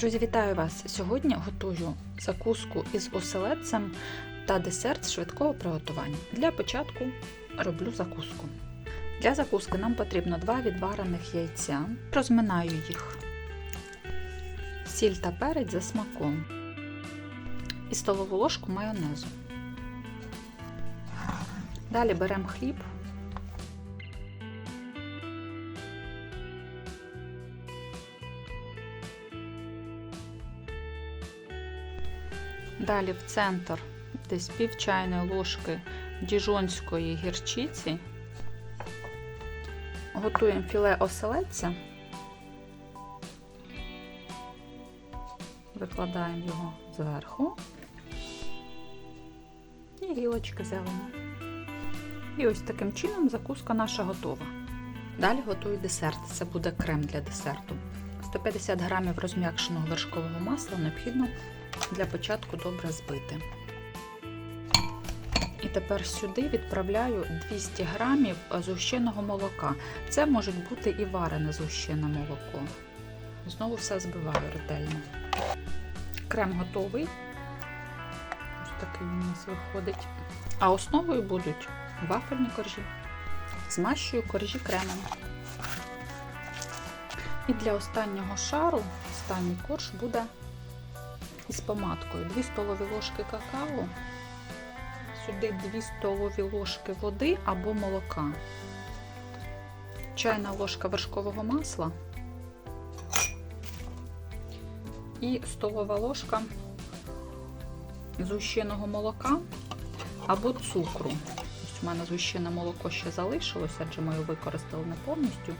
Друзі, вітаю вас! Сьогодні готую закуску із оселедцем та десерт швидкого приготування. Для початку роблю закуску. Для закуски нам потрібно 2 відварених яйця. Розминаю їх, сіль та перець за смаком і столову ложку майонезу. Далі беремо хліб. Далі в центр десь пів чайної ложки діжонської гірчиці. Готуємо філе оселедця. Викладаємо його зверху. І гілочки зелені. І ось таким чином закуска наша готова. Далі готую десерт. Це буде крем для десерту. 150 грамів розм'якшеного вершкового масла необхідно для початку добре збити. І тепер сюди відправляю 200 грамів згущеного молока. Це може бути і варене згущене молоко. Знову все збиваю ретельно. Крем готовий. Ось такий у нас виходить. А основою будуть вафельні коржі. Змащую коржі кремом. І для останнього шару, останній корж буде із помадкою. 2 столові ложки какао, сюди 2 столові ложки води або молока, чайна ложка вершкового масла і столова ложка згущеного молока або цукру. Ось у мене згущене молоко ще залишилося, адже ми його використали не повністю.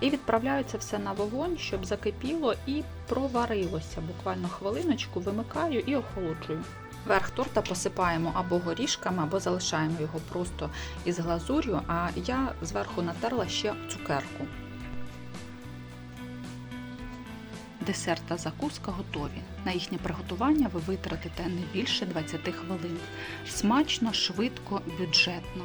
І відправляю це все на вогонь, щоб закипіло і проварилося. Буквально хвилиночку вимикаю і охолоджую. Верх торта посипаємо або горішками, або залишаємо його просто із глазур'ю, а я зверху натерла ще цукерку. Десерт та закуска готові. На їхнє приготування ви витратите не більше 20 хвилин. Смачно, швидко, бюджетно.